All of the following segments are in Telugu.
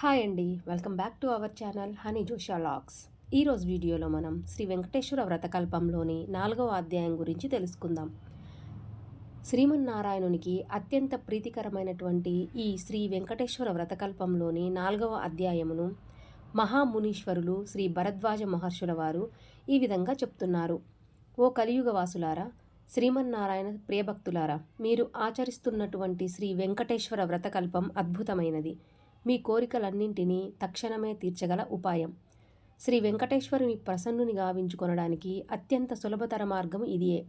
హాయ్ అండి welcome back to our channel honey జోషా logs. ఈరోజు వీడియోలో మనం శ్రీ వెంకటేశ్వర వ్రతకల్పంలోని నాలుగవ అధ్యాయం గురించి తెలుసుకుందాం. శ్రీమన్నారాయణునికి అత్యంత ప్రీతికరమైనటువంటి ఈ శ్రీ వెంకటేశ్వర వ్రతకల్పంలోని నాలుగవ అధ్యాయమును మహామునీశ్వరులు శ్రీ భరద్వాజ మహర్షుల వారు ఈ విధంగా చెప్తున్నారు. ఓ కలియుగ వాసులారా శ్రీమన్నారాయణ ప్రియభక్తులారా మీరు ఆచరిస్తున్నటువంటి శ్రీ వెంకటేశ్వర వ్రతకల్పం అద్భుతమైనది. మీ కోరికలన్నింటినీ తక్షణమే తీర్చగల ఉపాయం. శ్రీ వెంకటేశ్వరుని ప్రసన్నుని గావించుకొనడానికి అత్యంత సులభతర మార్గం ఇదియే.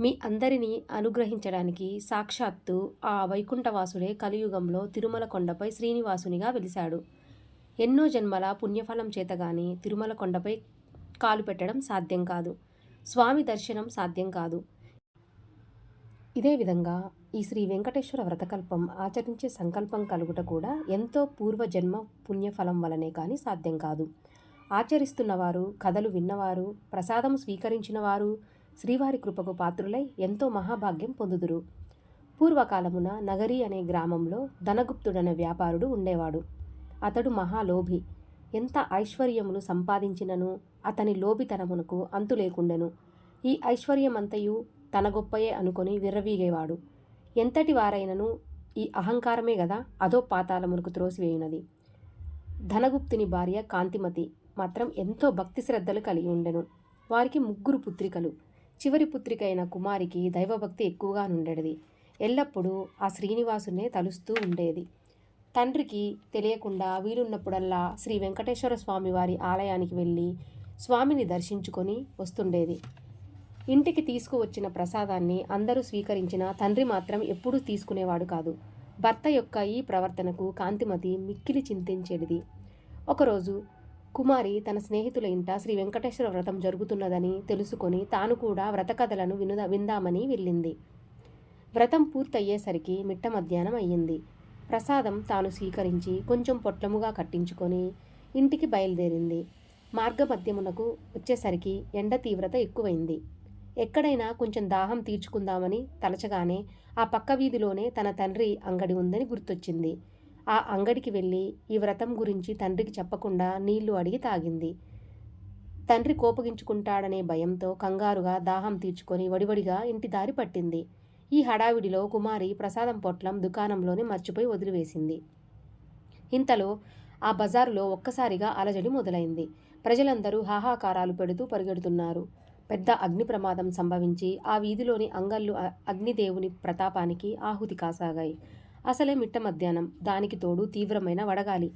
మీ అందరినీ అనుగ్రహించడానికి సాక్షాత్తు ఆ వైకుంఠవాసుడే కలియుగంలో తిరుమల కొండపై శ్రీనివాసునిగా వెలిశాడు. ఎన్నో జన్మల పుణ్యఫలం చేతగాని తిరుమల కొండపై కాలు పెట్టడం సాధ్యం కాదు. స్వామి దర్శనం సాధ్యం కాదు. ఇదే విధంగా ఈ శ్రీ వెంకటేశ్వర వ్రతకల్పం ఆచరించే సంకల్పం కలుగుట కూడా ఎంతో పూర్వజన్మ పుణ్యఫలం వలనే కానీ సాధ్యం కాదు. ఆచరిస్తున్నవారు కథలు విన్నవారు ప్రసాదం స్వీకరించిన వారు శ్రీవారి కృపకు పాత్రులై ఎంతో మహాభాగ్యం పొందుదురు. పూర్వకాలమున నగరి అనే గ్రామంలో ధనగుప్తుడనే వ్యాపారుడు ఉండేవాడు. అతడు మహాలోభి. ఎంత ఐశ్వర్యములు సంపాదించినను అతని లోభితనమునకు అంతు లేకుండెను ఈ ఐశ్వర్యమంతయు తన గొప్పయే అనుకొని విర్రవీగేవాడు. ఎంతటి వారైనను ఈ అహంకారమే కదా అదో పాతాళమునకు త్రోసివేయునది. ధనగుప్తుని భార్య కాంతిమతి మాత్రం ఎంతో భక్తి శ్రద్ధలు కలిగి ఉండెను. వారికి ముగ్గురు పుత్రికలు. చివరి పుత్రిక అయిన కుమారికి దైవభక్తి ఎక్కువగా నుండేది ఎల్లప్పుడూ ఆ శ్రీనివాసునే తలుస్తూ ఉండేది. తండ్రికి తెలియకుండా వీలున్నప్పుడల్లా శ్రీ వెంకటేశ్వర స్వామి వారి ఆలయానికి వెళ్ళి స్వామిని దర్శించుకొని వస్తుండేది. ఇంటికి తీసుకువచ్చిన ప్రసాదాన్ని అందరూ స్వీకరించిన తండ్రి మాత్రం ఎప్పుడూ తీసుకునేవాడు కాదు. భర్త యొక్క ఈ ప్రవర్తనకు కాంతిమతి మిక్కిలి చింతించేది ఒకరోజు కుమారి తన స్నేహితుల ఇంట శ్రీ వెంకటేశ్వర వ్రతం జరుగుతున్నదని తెలుసుకొని తాను కూడా వ్రత కథలను వినుద విందామని వెళ్ళింది. వ్రతం పూర్తయ్యేసరికి మిట్ట మధ్యాహ్నం అయ్యింది. ప్రసాదం తాను స్వీకరించి కొంచెం పొట్లముగా కట్టించుకొని ఇంటికి బయలుదేరింది. మార్గమధ్యమునకు వచ్చేసరికి ఎండ తీవ్రత ఎక్కువైంది. ఎక్కడైనా కొంచెం దాహం తీర్చుకుందామని తలచగానే ఆ పక్క వీధిలోనే తన తండ్రి అంగడి ఉందని గుర్తొచ్చింది. ఆ అంగడికి వెళ్ళి ఈ వ్రతం గురించి తండ్రికి చెప్పకుండా నీళ్ళు అడిగి తాగింది. తండ్రి కోపగించుకుంటాడనే భయంతో కంగారుగా దాహం తీర్చుకొని వడివడిగా ఇంటి దారి పట్టింది. ఈ హడావిడిలో కుమారి ప్రసాదం పొట్లం దుకాణంలోనే మర్చిపోయి వదిలివేసింది. ఇంతలో ఆ బజారులో ఒక్కసారిగా అలజడి మొదలైంది. ప్రజలందరూ హాహాకారాలు పెడుతూ పరిగెడుతున్నారు. పెద్ద అగ్ని ప్రమాదం సంభవించి ఆ వీధిలోని అంగళ్ళు అగ్నిదేవుని ప్రతాపానికి ఆహుతి కాసాగాయి. అసలే మిట్ట మధ్యాహ్నం. దానికి తోడు తీవ్రమైన వడగాలి.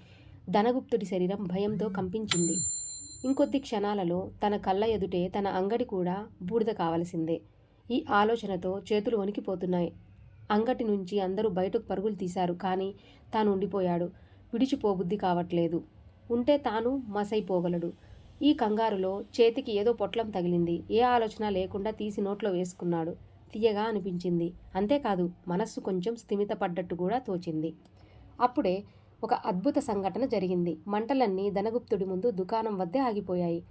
ధనగుప్తుడి శరీరం భయంతో కంపించింది. ఇంకొద్ది క్షణాలలో తన కళ్ళ ఎదుటే తన అంగడి కూడా బూడిద కావలసిందే. ఈ ఆలోచనతో చేతులు వణికిపోతున్నాయి. అంగటి నుంచి అందరూ బయటకు పరుగులు తీశారు కానీ తాను ఉండిపోయాడు. విడిచిపోబుద్ధి కావట్లేదు. ఉంటే తాను మసైపోగలడు. ఈ కంగారులో చేతికి ఏదో పొట్లం తగిలింది. ఏ ఆలోచన లేకుండా తీసి నోట్లో వేసుకున్నాడు. తీయగా అనిపించింది. అంతేకాదు మనస్సు కొంచెం స్థిమితపడ్డట్టు కూడా తోచింది. అప్పుడే ఒక అద్భుత సంఘటన జరిగింది. మంటలన్నీ ధనగుప్తుడి ముందు దుకాణం వద్దే ఆగిపోయాయి.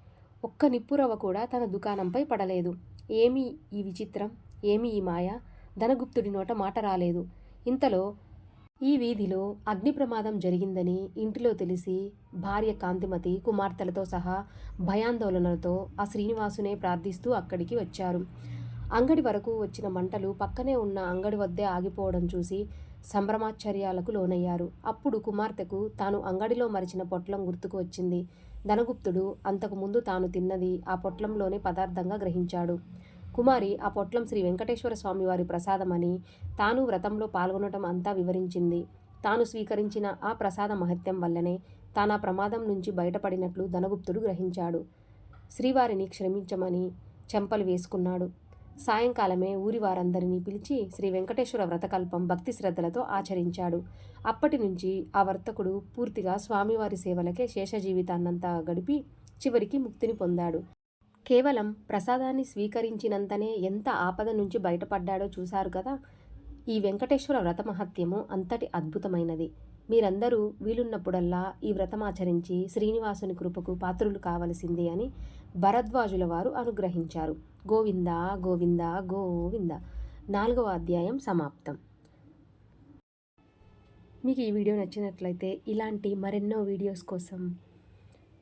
ఒక్క నిప్పురవ కూడా తన దుకాణంపై పడలేదు. ఏమి ఈ విచిత్రం? ఏమి ఈ మాయ? ధనగుప్తుడి నోట మాట రాలేదు. ఇంతలో ఈ వీధిలో అగ్ని ప్రమాదం జరిగిందని ఇంటిలో తెలిసి భార్య కాంతిమతి కుమార్తెలతో సహా భయాందోళనలతో ఆ శ్రీనివాసునే ప్రార్థిస్తూ అక్కడికి వచ్చారు. అంగడి వరకు వచ్చిన మంటలు పక్కనే ఉన్న అంగడి వద్దే ఆగిపోవడం చూసి సంభ్రమాశ్చర్యాలకు లోనయ్యారు. అప్పుడు కుమార్తెకు తాను అంగడిలో మరిచిన పొట్లం గుర్తుకు వచ్చింది. ధనగుప్తుడు అంతకుముందు తాను తిన్నది ఆ పొట్లంలోనే పదార్థంగా గ్రహించాడు. కుమారి ఆ పొట్లం శ్రీ వెంకటేశ్వర స్వామివారి ప్రసాదమని తాను వ్రతంలో పాల్గొనటం అంతా వివరించింది. తాను స్వీకరించిన ఆ ప్రసాద మహత్యం వల్లనే తాను ఆ ప్రమాదం నుంచి బయటపడినట్లు ధనగుప్తుడు గ్రహించాడు. శ్రీవారిని క్షమించమని చెంపలు వేసుకున్నాడు. సాయంకాలమే ఊరి వారందరినీ పిలిచి శ్రీ వెంకటేశ్వర వ్రతకల్పం భక్తి శ్రద్ధలతో ఆచరించాడు. అప్పటి నుంచి ఆ వర్తకుడు పూర్తిగా స్వామివారి సేవలకే శేష జీవితాన్నంతా గడిపి చివరికి ముక్తిని పొందాడు. కేవలం ప్రసాదాన్ని స్వీకరించినంతనే ఎంత ఆపద నుంచి బయటపడ్డాడో చూశారు కదా? ఈ వెంకటేశ్వర వ్రత మహత్యము అంతటి అద్భుతమైనది. మీరందరూ వీలున్నప్పుడల్లా ఈ వ్రతమాచరించి శ్రీనివాసుని కృపకు పాత్రులు కావలసింది అని భరద్వాజుల వారు అనుగ్రహించారు. గోవింద గోవింద గోవింద. నాలుగవ అధ్యాయం సమాప్తం. మీకు ఈ వీడియో నచ్చినట్లయితే ఇలాంటి మరెన్నో వీడియోస్ కోసం